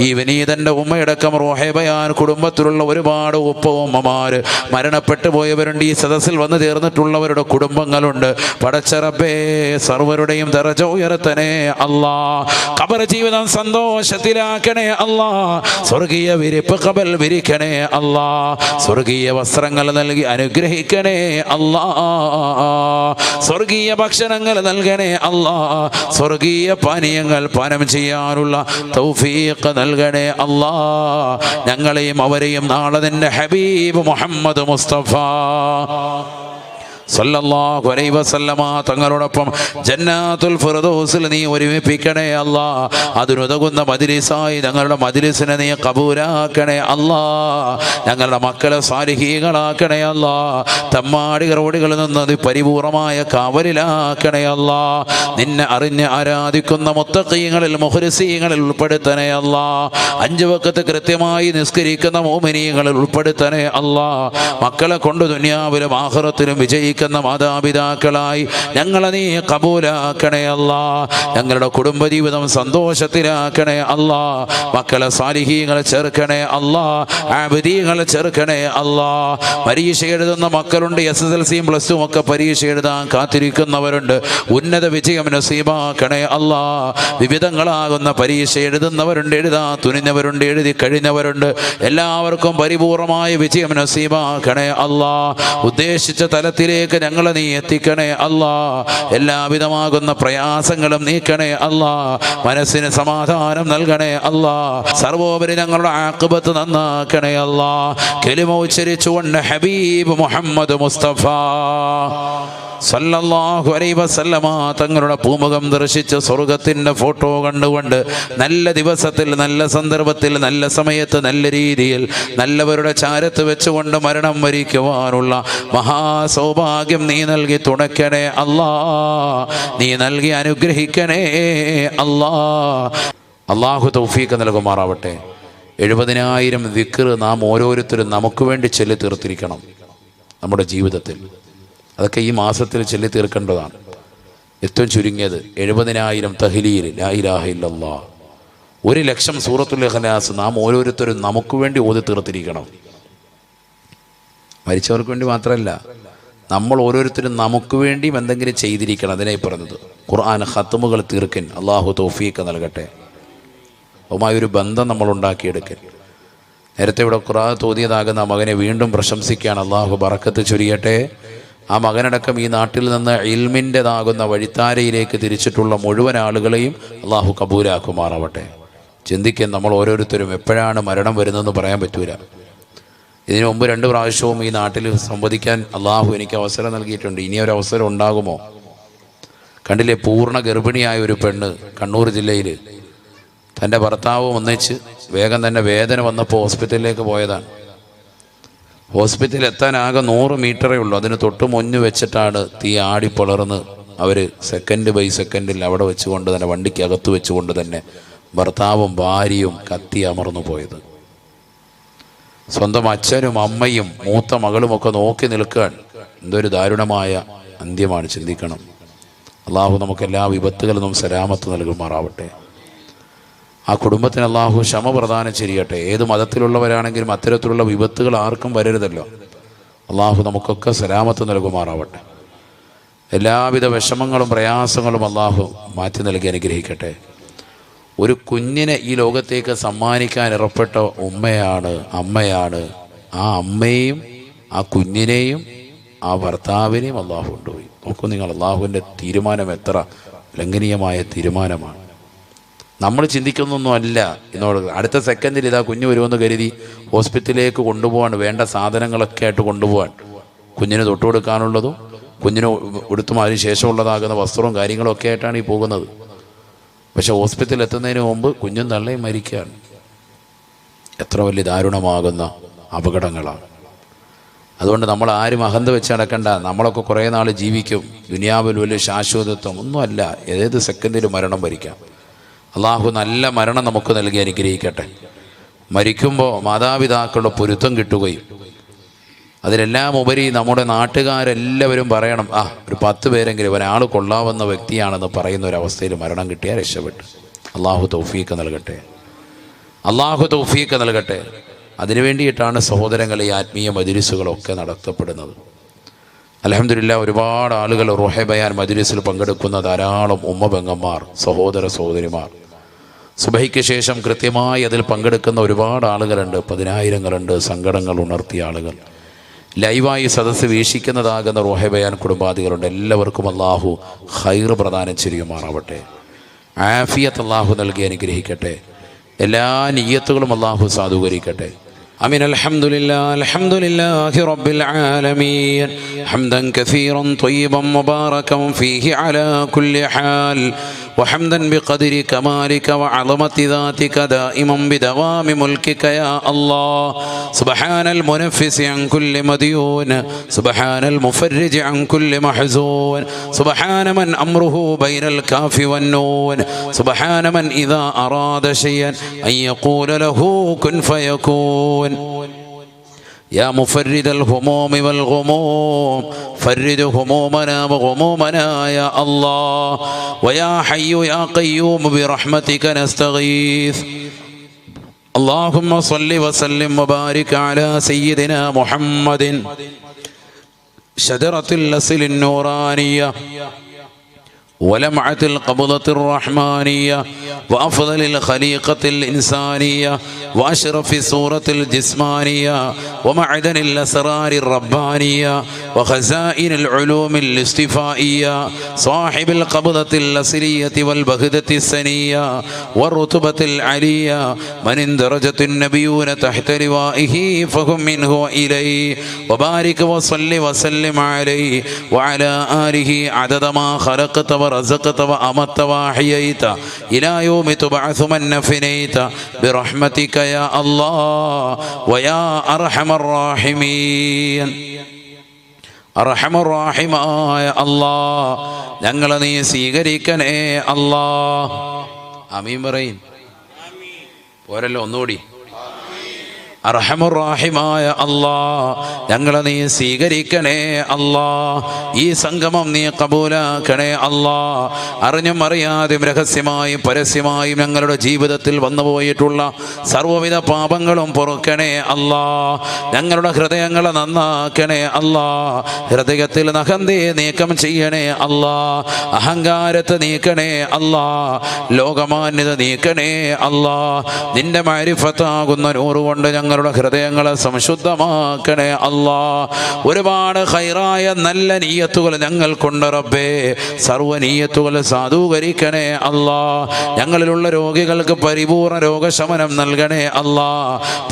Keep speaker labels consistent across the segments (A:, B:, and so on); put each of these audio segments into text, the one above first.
A: ഈ വിനീതന്റെ ഉമ്മയടക്കം റോഹേബയാൻ കുടുംബത്തിലുള്ള ഒരുപാട് ഉപ്പ മരണപ്പെട്ടു പോയവരുണ്ട്. ഈ സദസ്സിൽ വന്നു തീർന്നിട്ടുള്ളവരുടെ കുടുംബങ്ങളുണ്ട്. പടച്ചറബേ സർവരുടെയും ദറജ ഉയർത്തനെ അല്ലാ. കബർ ജീവിതം സന്തോഷത്തിലാക്കണേ അല്ലാ. സ്വർഗീയ വിരിപ്പ് കബൽ വിരിക്കണേ അല്ലാ. സ്വർഗീയ വസ്ത്രങ്ങൾ നൽകി അനുഗ്രഹിക്കണേ അല്ലാ. സ്വർഗീയ ഭക്ഷണങ്ങൾ നൽകണേ അല്ലാ. സ്വർഗീയ പാനീയങ്ങൾ പാനം ചെയ്യാനുള്ള തൗഫീഖ് നൽകണേ അല്ലാ. ഞങ്ങളെയും അവരെയും നാളെ നിന്റെ ഹബീബ് മുഹമ്മദ് മുസ്തഫ. സല്ലല്ലാഹു അലൈഹി വസല്ലമ തങ്ങളോടൊപ്പം ജന്നാത്തുൽ ഫിർദൗസിൽ നീ ഒരുമിപ്പിക്കണേ അല്ലാ. അതിനുതകുന്ന മജ്ലിസായി ഞങ്ങളുടെ മജ്ലിസിനെ നീ കബൂലാക്കണേ അല്ലാ. ഞങ്ങളുടെ മക്കളെ സാലിഹീകളാക്കണേ അല്ലാ. തമ്മാടി റോഡുകളിൽ നിന്ന് നീ പരിപൂർണമായ കാവലിലാക്കണേ അല്ലാ. നിന്നെ അറിഞ്ഞ് ആരാധിക്കുന്ന മുത്തക്കീങ്ങളിൽ മുഹരിസീങ്ങളിൽ ഉൾപ്പെടുത്തണേ അല്ലാ. അഞ്ചു വക്കത്ത് കൃത്യമായി നിസ്കരിക്കുന്ന മോമിനീങ്ങളിൽ ഉൾപ്പെടുത്തണേ അല്ലാ. മക്കളെ കൊണ്ട് ദുനിയാവിലും ആഹ്റത്തിലും വിജയിക്കുന്ന മാതാപിതാക്കളായി ഞങ്ങളെ നീ കബൂലാക്കണേ അല്ല. ഞങ്ങളുടെ കുടുംബജീവിതം സന്തോഷത്തിലാക്കണേ അല്ല. മക്കളെ സാലിഹീങ്ങളെ ചേർക്കണേ അല്ല. ആബദീങ്ങളെ ചേർക്കണേ അല്ല. പരീക്ഷ എഴുതുന്ന മക്കളുണ്ട് എസ് എസ് എൽ സിയും പ്ലസ് ടു ഒക്കെ പരീക്ഷ എഴുതാൻ കാത്തിരിക്കുന്നവരുണ്ട്. ഉന്നത വിജയം നസീബാക്കണേ അല്ല. വിവിധങ്ങളാകുന്ന പരീക്ഷ എഴുതുന്നവരുണ്ട് എഴുതാൻ തുനിഞ്ഞവരുണ്ട് എഴുതി കഴിഞ്ഞവരുണ്ട്. എല്ലാവർക്കും പരിപൂർണമായ വിജയം നസീബാക്കണേ അല്ല. ഉദ്ദേശിച്ച തലത്തിലേക്ക് ഞങ്ങളെ നീ എത്തിക്കണേ അല്ല. എല്ലാവിധമാകുന്ന പ്രയാസങ്ങളും നീക്കണേ അല്ല. മനസ്സിന് സമാധാനം നൽകണേ അല്ല. സർവോപരി ഞങ്ങളുടെ ആക്കുപത്ത് നന്നാക്കണേ അല്ലാ. കെലിമ ഉച്ചരിച്ചുകൊണ്ട് ഹബീബ് മുഹമ്മദ് മുസ്തഫ. സല്ലല്ലാഹു വസല്ലമ തങ്ങളുടെ പൂമുഖം ദർശിച്ച് സ്വർഗത്തിന്റെ ഫോട്ടോ കണ്ടുകൊണ്ട് നല്ല ദിവസത്തിൽ നല്ല സന്ദർഭത്തിൽ നല്ല സമയത്ത് നല്ല രീതിയിൽ നല്ലവരുടെ ചാരത്ത് വെച്ചുകൊണ്ട് മരണം വരിക്കുവാനുള്ള മഹാസൗഭാഗ്യം നീ നൽകി തുണയ്ക്കണേ അല്ലാ. നീ നൽകി അനുഗ്രഹിക്കണേ അല്ലാ. അള്ളാഹു തൗഫീഖ് നൽകുമാറാവട്ടെ. എഴുപതിനായിരം ദിക്കർ നാം ഓരോരുത്തരും നമുക്ക് വേണ്ടി ചൊല്ലി തീർത്തിരിക്കണം നമ്മുടെ ജീവിതത്തിൽ. അതൊക്കെ ഈ മാസത്തിൽ ചൊല്ലി തീർക്കേണ്ടതാണ് ഏറ്റവും ചുരുങ്ങിയത് എഴുപതിനായിരം തഹ്ലീൽ ലായിലാഹില്ലല്ലാ ഒരു ലക്ഷം സൂറത്തുൽ ഇഖ്ലാസ് നാം ഓരോരുത്തരും നമുക്ക് വേണ്ടി ഓതി തീർത്തിരിക്കണം. മരിച്ചവർക്ക് വേണ്ടി മാത്രമല്ല നമ്മൾ ഓരോരുത്തരും നമുക്ക് വേണ്ടിയും എന്തെങ്കിലും ചെയ്തിരിക്കണം അതിനായി പറഞ്ഞത്. ഖുർആൻ ഹത്തുമുകൾ തീർക്കൻ അള്ളാഹു തോഫിയൊക്കെ നൽകട്ടെ. അതുമായൊരു ബന്ധം നമ്മൾ ഉണ്ടാക്കിയെടുക്കൽ നേരത്തെ ഇവിടെ ഖുർആൻ തോന്നിയതാകുന്ന മകനെ വീണ്ടും പ്രശംസിക്കുകയാണ് അള്ളാഹു ബറക്കത്ത് ചൊരിയട്ടെ. ആ മകനടക്കം ഈ നാട്ടിൽ നിന്ന് ഇൽമിന്റെതാകുന്ന വഴിത്താരയിലേക്ക് തിരിച്ചിട്ടുള്ള മുഴുവൻ ആളുകളെയും അള്ളാഹു കബൂലാക്കുമാറാവട്ടെ. ചിന്തിക്കാൻ നമ്മൾ ഓരോരുത്തരും എപ്പോഴാണ് മരണം വരുന്നതെന്ന് പറയാൻ പറ്റൂല. ഇതിനു മുമ്പ് രണ്ട് പ്രാവശ്യവും ഈ നാട്ടിൽ സംവദിക്കാൻ അള്ളാഹു എനിക്ക് അവസരം നൽകിയിട്ടുണ്ട്. ഇനി ഒരു അവസരം ഉണ്ടാകുമോ? കണ്ടില്ലേ പൂർണ ഗർഭിണിയായ ഒരു പെണ്ണ് കണ്ണൂർ ജില്ലയിൽ തന്റെ ഭർത്താവ് ഒന്നിച്ച് വേഗം തന്നെ വേദന വന്നപ്പോൾ ഹോസ്പിറ്റലിലേക്ക് പോയതാണ്. ഹോസ്പിറ്റലിൽ എത്താനാകെ നൂറ് മീറ്ററേ ഉള്ളൂ. അതിന് തൊട്ട് മുന്നു വെച്ചിട്ടാണ് തീ ആടിപ്പളർന്ന് അവർ സെക്കൻഡ് ബൈ സെക്കൻഡിൽ അവിടെ വെച്ചുകൊണ്ട് തന്നെ വണ്ടിക്ക് അകത്ത് വെച്ചുകൊണ്ട് തന്നെ ഭർത്താവും ഭാര്യയും കത്തി അമർന്നു പോയത്. സ്വന്തം അച്ഛനും അമ്മയും മൂത്ത മകളുമൊക്കെ നോക്കി നിൽക്കാൻ എന്തൊരു ദാരുണമായ അന്ത്യമാണ് ചിന്തിക്കണം. അള്ളാഹു നമുക്ക് എല്ലാ വിപത്തുകളിൽ നിന്നും സലാമത്ത് നൽകുമാറാവട്ടെ. ആ കുടുംബത്തിന് അള്ളാഹു ക്ഷമ പ്രദാനം ചെയ്യട്ടെ. ഏത് മതത്തിലുള്ളവരാണെങ്കിലും അത്തരത്തിലുള്ള വിപത്തുകൾ ആർക്കും വരരുതല്ലോ. അള്ളാഹു നമുക്കൊക്കെ സലാമത്ത് നൽകുമാറാവട്ടെ. എല്ലാവിധ വിഷമങ്ങളും പ്രയാസങ്ങളും അള്ളാഹു മാറ്റി നൽകി അനുഗ്രഹിക്കട്ടെ. ഒരു കുഞ്ഞിനെ ഈ ലോകത്തേക്ക് സമ്മാനിക്കാൻ ഇറപ്പെട്ട ഉമ്മയാണ് അമ്മയാണ്. ആ അമ്മയെയും ആ കുഞ്ഞിനെയും ആ ഭർത്താവിനെയും അള്ളാഹു കൊണ്ടുപോയി. നോക്കൂ നിങ്ങൾ അള്ളാഹുവിന്റെ തീരുമാനം എത്ര ലംഘനീയമായ തീരുമാനമാണ്. നമ്മൾ ചിന്തിക്കുന്നൊന്നും അല്ല എന്നോട്. അടുത്ത സെക്കൻഡിൽ ഇതാ കുഞ്ഞ് വരുമെന്ന് കരുതി ഹോസ്പിറ്റലിലേക്ക് കൊണ്ടുപോകാൻ വേണ്ട സാധനങ്ങളൊക്കെ ആയിട്ട് കൊണ്ടുപോകാൻ കുഞ്ഞിന് തൊട്ടു കൊടുക്കാനുള്ളതും കുഞ്ഞിന് ഉടുത്തും ശേഷമുള്ളതാകുന്ന വസ്ത്രവും കാര്യങ്ങളും ഒക്കെ ആയിട്ടാണ് ഈ പോകുന്നത്. പക്ഷെ ഹോസ്പിറ്റലിൽ എത്തുന്നതിന് മുമ്പ് കുഞ്ഞും തള്ളയും മരിക്കുകയാണ്. എത്ര വലിയ ദാരുണമാകുന്ന അപകടങ്ങളാണ്. അതുകൊണ്ട് നമ്മൾ ആരും അഹന്ത വെച്ച് നടക്കണ്ട. നമ്മളൊക്കെ കുറേ നാൾ ജീവിക്കും. ദുനിയാവിൽ വലിയ ശാശ്വതത്വം ഒന്നുമല്ല. ഏത് സെക്കൻഡിൽ മരണം ഭരിക്കാം അള്ളാഹു നല്ല മരണം നമുക്ക് നൽകി അനുഗ്രഹിക്കട്ടെ. മരിക്കുമ്പോൾ മാതാപിതാക്കളുടെ പൊരുത്തം കിട്ടുകയും. അതിലെല്ലാം ഉപരി നമ്മുടെ നാട്ടുകാരെല്ലാവരും പറയണം ആ ഒരു പത്ത് പേരെങ്കിലും ഒരാൾ കൊള്ളാവുന്ന വ്യക്തിയാണെന്ന് പറയുന്ന ഒരു അവസ്ഥയിൽ മരണം കിട്ടിയാൽ രക്ഷപ്പെട്ടു. അള്ളാഹു തൗഫീക്ക് നൽകട്ടെ. അള്ളാഹു തൗഫീക്ക് നൽകട്ടെ. അതിനു വേണ്ടിയിട്ടാണ് സഹോദരങ്ങളെ ഈ ആത്മീയ മജിലിസുകളൊക്കെ നടത്തപ്പെടുന്നത്. അലഹമില്ല ഒരുപാട് ആളുകൾ റുഹെ ബയാൻ പങ്കെടുക്കുന്ന ധാരാളം ഉമ്മ പെങ്ങന്മാർ സഹോദര സഹോദരിമാർ. സുബഹിക്ക് ശേഷം കൃത്യമായി അതിൽ പങ്കെടുക്കുന്ന ഒരുപാട് ആളുകളുണ്ട്. പതിനായിരങ്ങളുണ്ട് സങ്കടങ്ങൾ ഉണർത്തിയ ആളുകൾ. ലൈവായി സദസ്സ് വീക്ഷിക്കുന്നതാകുന്ന റുഹെ ബയാൻ കുടുംബാദികളുണ്ട്. എല്ലാവർക്കും അള്ളാഹു ഹൈർ പ്രദാനം ചെയ്യുമാറാവട്ടെ. ആഫിയത്ത് അള്ളാഹു നൽകി അനുഗ്രഹിക്കട്ടെ. എല്ലാ നീയത്തുകളും അള്ളാഹു സാധൂകരിക്കട്ടെ. أمين الحمد لله الحمد لله رب العالمين. حمدا كثيرا طيبا مباركا فيه على كل حال. وحمدا بقدر كمالك وعظمة ذاتك دائما بدوام ملكك يا الله. سبحان المنفس عن كل مديون سبحان المفرج عن كل محزون سبحان من أمره بين الكاف والنون سبحان من إذا أراد شيئا أن يقول له كن فيكون. يا مفرد الهموم والغموم فرد همومنا وغمومنا يا الله ويا حي يا قيوم برحمتك نستغيث اللهم صل وسلم وبارك على سيدنا محمد شجرة الأصل النورانية ولمعة القبضة الرحمانية وأفضل الخليقة الإنسانية وأشرف الصورة الجسمانية ومعدن الأسرار الربانية وخزائن العلوم الاستفائية صاحب القبضة الأصلية والبهدة السنية والرتبة العلية من اندرجت النبيون تحت لوائه فهم منه إليه وبارك وصل وسلم عليه وعلى آله عدد ما خلقت ورزقت وأمت وأحييت إلى يوم تبعث من نفنيت برحمتك يا الله ويا أرحم الراحمين അറഹമുറാഹിമായ അല്ലാ ഞങ്ങളെ നീ സ്വീകരിക്കണേ അല്ലാ അമീൻ പറയും പോരല്ലോ ഒന്നുകൂടി അർഹമുറാഹിമായ അല്ലാ. ഞങ്ങളെ നീ സ്വീകരിക്കണേ അല്ലാ. ഈ സംഗമം നീ കബൂലാക്കണേ അല്ലാ. അറിഞ്ഞും അറിയാതെയും രഹസ്യമായും പരസ്യമായും ഞങ്ങളുടെ ജീവിതത്തിൽ വന്നുപോയിട്ടുള്ള സർവവിധ പാപങ്ങളും പൊറുക്കണേ അല്ലാ. ഞങ്ങളുടെ ഹൃദയങ്ങളെ നന്നാക്കണേ അല്ലാ. ഹൃദയത്തിൽ നഖന്തയെ നീക്കം ചെയ്യണേ അല്ലാ. അഹങ്കാരത്തെ നീക്കണേ അല്ലാ. ലോകമാന്യത നീക്കണേ അല്ലാ. നിന്റെ മാരിഫത്താകുന്ന നൂറുകൊണ്ട് ഞങ്ങളുടെ ഹൃദയങ്ങളെ സംശുദ്ധമാക്കണേ അല്ലാ. ഒരുപാട് ഹൈറായ നല്ല നീയത്തുകൾ ഞങ്ങൾക്കുണ്ട് റബ്ബേ. സർവ നീയത്തുകൾ സാധൂകരിക്കണേ അല്ലാ. ഞങ്ങളിലുള്ള രോഗികൾക്ക് പരിപൂർണ രോഗശമനം നൽകണേ അല്ലാ.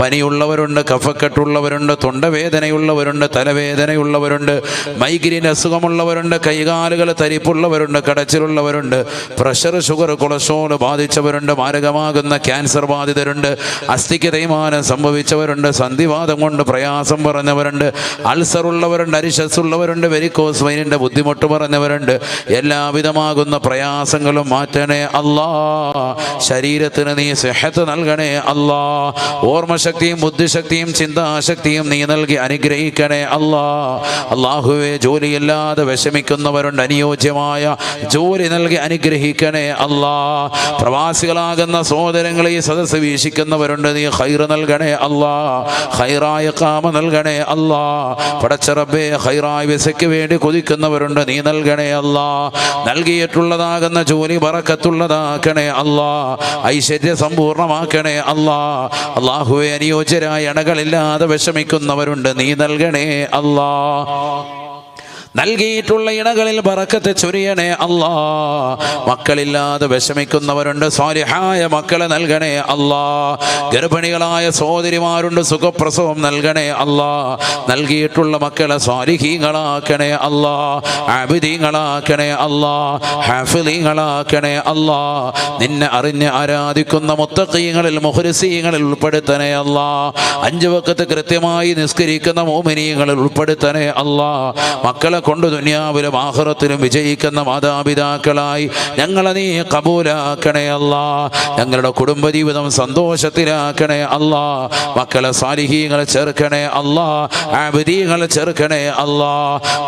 A: പനിയുള്ളവരുണ്ട് കഫക്കെട്ടുള്ളവരുണ്ട് തൊണ്ടവേദനയുള്ളവരുണ്ട് തലവേദനയുള്ളവരുണ്ട് മൈഗ്രീൻ അസുഖമുള്ളവരുണ്ട് കൈകാലുകൾ തരിപ്പുള്ളവരുണ്ട് കടച്ചിലുള്ളവരുണ്ട് പ്രഷർ ഷുഗർ കൊളസ്ട്രോൾ ബാധിച്ചവരുണ്ട് മാരകമാകുന്ന ക്യാൻസർ ബാധിതരുണ്ട് അസ്ഥിക്ക് തേയ്മാനം സംഭവിച്ചവരുണ്ട് സന്ധിവാദം കൊണ്ട് പ്രയാസം പറഞ്ഞവരുണ്ട് അൾസർ ഉള്ളവരുണ്ട് അരിശസ് ഉള്ളവരുണ്ട് വെരിക്കോസ് വൈനിന്റെ ബുദ്ധിമുട്ട് പറഞ്ഞവരുണ്ട്. എല്ലാവിധമാകുന്ന പ്രയാസങ്ങളും മാറ്റണേ അല്ലാ. ശരീരത്തിന് നീ സെഹത്ത് നൽകണേ അല്ലാ. ഓർമ്മശക്തിയും ബുദ്ധിശക്തിയും ചിന്താശക്തിയും നീ നൽകി അനുഗ്രഹിക്കണേ അല്ലാ. അള്ളാഹുവെ ജോലിയില്ലാതെ വിഷമിക്കുന്നവരുണ്ട് അനുയോജ്യമായ ജോലി നൽകി അനുഗ്രഹിക്കണേ അല്ലാ. പ്രവാസികളാകുന്ന സഹോദരങ്ങളെ സദസ്സ് വീക്ഷിക്കുന്നവരുണ്ട് നീ ഹൈറ് നൽകണേ അല്ലാ. ഹൈറായ കാമ നൽകണേ അല്ലാ പടച്ചറബേ ഹൈറായ വിസയ്ക്ക് വേണ്ടി കൊതിക്കുന്നവരുണ്ട് നീ നൽകണേ അല്ലാ നൽകിയിട്ടുള്ളതാകുന്ന ജോലി പറക്കത്തുള്ളതാക്കണേ അല്ലാ ഐശ്വര്യ സമ്പൂർണമാക്കണേ അല്ലാ അള്ളാഹുവെ അനുയോജ്യരായ അണകളില്ലാതെ വിഷമിക്കുന്നവരുണ്ട് നീ നൽകണേ അല്ലാ നൽകിയിട്ടുള്ള ഇണകളിൽ പറക്കത്തെ ചൊരിയണേ അല്ലാ. മക്കളില്ലാതെ വിഷമിക്കുന്നവരുണ്ട് സ്വാലിഹായ മക്കളെ നൽകണേ അല്ലാ. ഗർഭിണികളായ സഹോദരിമാരുണ്ട് സുഖപ്രസവം നൽകണേ അല്ലാ. നൽകിയിട്ടുള്ള മക്കളെ സ്വാലിഹീങ്ങളാക്കണേ അല്ലാ. ആബിദീങ്ങളാക്കണേ അല്ലാ. ഹാഫിലീങ്ങളാക്കണേ അല്ലാ. നിന്നെ അറിഞ്ഞ് ആരാധിക്കുന്ന മുത്തക്കീങ്ങളിൽ മുഹരിസീങ്ങളിൽ ഉൾപ്പെടുത്തണേ അല്ലാ. അഞ്ചു വക്കത്ത് കൃത്യമായി നിസ്കരിക്കുന്ന മോമിനീങ്ങളിൽ ഉൾപ്പെടുത്തണേ അല്ലാ. മക്കളെ കൊണ്ട് ദുനിയാവിലും ആഹ്റത്തിലും വിജയിക്കുന്ന മാതാപിതാക്കളായി ഞങ്ങളെ നീ കബൂലാക്കണേ അല്ല. ഞങ്ങളുടെ കുടുംബജീവിതം സന്തോഷത്തിലാക്കണേ അല്ല. മക്കളെ സാലിഹീങ്ങളെ ചേർക്കണേ അല്ല. ആബിദീങ്ങളെ ചേർക്കണേ അല്ല.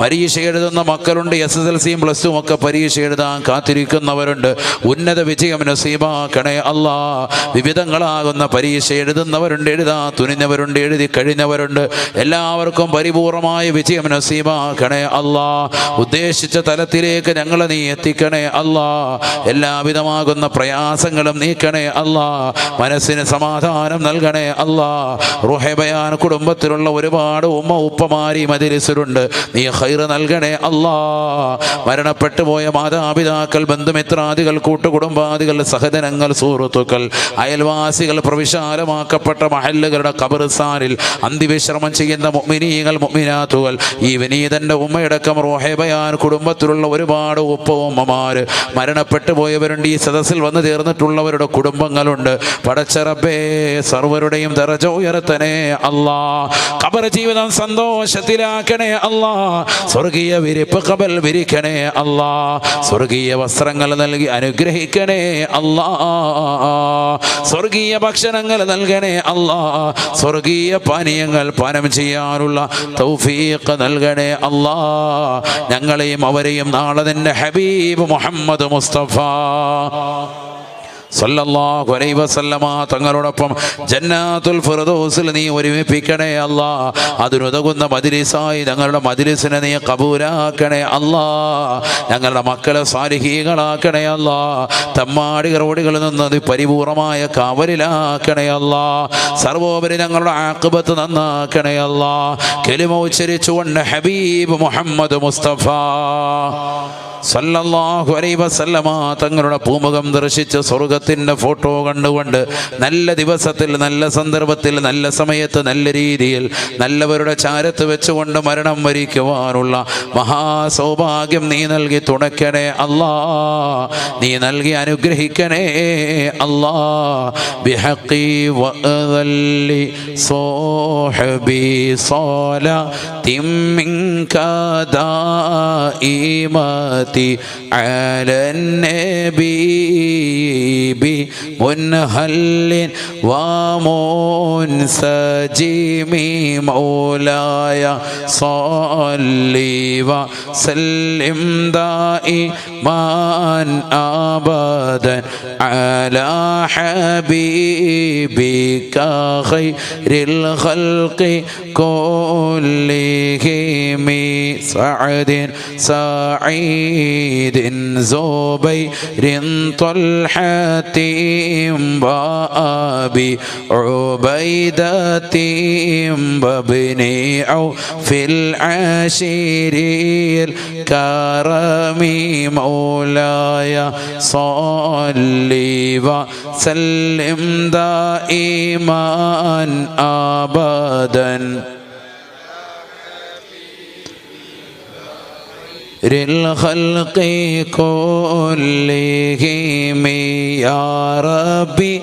A: പരീക്ഷ എഴുതുന്ന മക്കളുണ്ട് എസ് എസ് എൽ സിയും പ്ലസ് ടുവും ഒക്കെ പരീക്ഷ എഴുതാൻ കാത്തിരിക്കുന്നവരുണ്ട്. ഉന്നത വിജയം നസീമാക്കണേ അല്ല. വിവിധങ്ങളാകുന്ന പരീക്ഷ എഴുതുന്നവരുണ്ട് എഴുതാ തുനിഞ്ഞവരുണ്ട് എഴുതി കഴിഞ്ഞവരുണ്ട്. എല്ലാവർക്കും പരിപൂർണമായ വിജയം നസീമാക്കണേ അല്ല. ഉദ്ദേശിച്ച തലത്തിലേക്ക് ഞങ്ങളെ നീ എത്തിക്കണേ അല്ലാ. എല്ലാവിധമാകുന്ന പ്രയാസങ്ങളും നീക്കണേ അല്ലാ. മനസ്സിന് സമാധാനം നൽകണേ അല്ലാ. റുഹബയാൻ കുടുംബത്തിലുള്ള ഒരുപാട് ഉമ്മ ഉപ്പമാരി മതിരിസിലുണ്ട് നീ ഹൈർ നൽകണേ അല്ലാ. മരണപ്പെട്ടു പോയ മാതാപിതാക്കൾ ബന്ധുമിത്രാദികൾ കൂട്ടുകുടുംബാദികൾ സഹജനങ്ങൾ സുഹൃത്തുക്കൾ അയൽവാസികൾ പ്രവിശാലമാക്കപ്പെട്ട മഹല്ലുകളുടെ കബറിസ്ഥാനിൽ അന്തിവിശ്രമം ചെയ്യുന്ന മുഅ്മിനീങ്ങൾ മുഗ്മിനാത്തുകൾ ഈ വിനീതന്റെ ഉമ്മയടക്കം റോഹേബയാൻ കുടുംബത്തിലുള്ള ഒരുപാട് ഉപ്പവുമ്മമാര് മരണപ്പെട്ടു പോയവരുണ്ട്. ഈ സദസ്സിൽ വന്നു ചേർന്നിട്ടുള്ളവരുടെ കുടുംബങ്ങളുണ്ട്. പടച്ചറബേ സർവരുടെയും ദറജ ഉയർത്തനെ അല്ലാ. കബർ ജീവിതം സന്തോഷത്തിലാക്കണേ അല്ലാ. സ്വർഗീയ വിരിപ്പ് കബൽ വിരിക്കണേ അല്ലാ. സ്വർഗീയ വസ്ത്രങ്ങൾ നൽകി അനുഗ്രഹിക്കണേ അല്ലാ. സ്വർഗീയ ഭക്ഷണങ്ങൾ നൽകണേ അല്ലാ. സ്വർഗീയ പാനീയങ്ങൾ പാനം ചെയ്യാനുള്ള തൗഫീഖ് നൽകണേ അല്ലാ. ഞങ്ങളെയും അവരെയും നാളെ തന്നെ ഹബീബ് മുഹമ്മദ് മുസ്തഫ. സല്ലല്ലാഹു അലൈഹി വസല്ലമ തങ്ങളോടൊപ്പം ജന്നാത്തുൽ ഫിർദൗസിൽ നീ ഒരുമിപ്പിക്കണേ അല്ലാ. അതിനുതകുന്ന മജ്ലിസായി ഞങ്ങളുടെ മജ്ലിസിനെ നീ കബൂലാക്കണേ അല്ലാ. ഞങ്ങളുടെ മക്കളെ സാലിഹീകളാക്കണേ അല്ലാ. തമ്മാടി റോഡുകളിൽ നിന്ന് അത് പരിപൂർണമായ കവലിലാക്കണേ അല്ലാ. സർവോപരി ഞങ്ങളുടെ ആക്കുബത്ത് നന്നാക്കണേ അല്ലാ. കെലിമ ഉച്ചരിച്ചുകൊണ്ട് ഹബീബ് മുഹമ്മദ് മുസ്തഫ. സല്ലല്ലാഹു വസല്ലമ തങ്ങളുടെ പൂമുഖം ദർശിച്ച് സ്വർഗത്തിന്റെ ഫോട്ടോ കണ്ടുകൊണ്ട് നല്ല ദിവസത്തിൽ നല്ല സന്ദർഭത്തിൽ നല്ല സമയത്ത് നല്ല രീതിയിൽ നല്ലവരുടെ ചാരത്ത് വെച്ചുകൊണ്ട് മരണം വരിക്കുവാനുള്ള മഹാസൗഭാഗ്യം നീ നൽകി തുണയ്ക്കണേ അല്ലാ. നീ നൽകി അനുഗ്രഹിക്കണേ അല്ലാ. ബിഹഖി على النبي بمنهل ومنسجم مولاي صل وسلم دائما ابدا على حبيبك خير الخلق كلهم سعد سعيد زبير طلحة وأبي عبيدة وابن عوف العشير الكرم مولاي صل وسلم دائما أبدا. للخلق كلهم يا ربي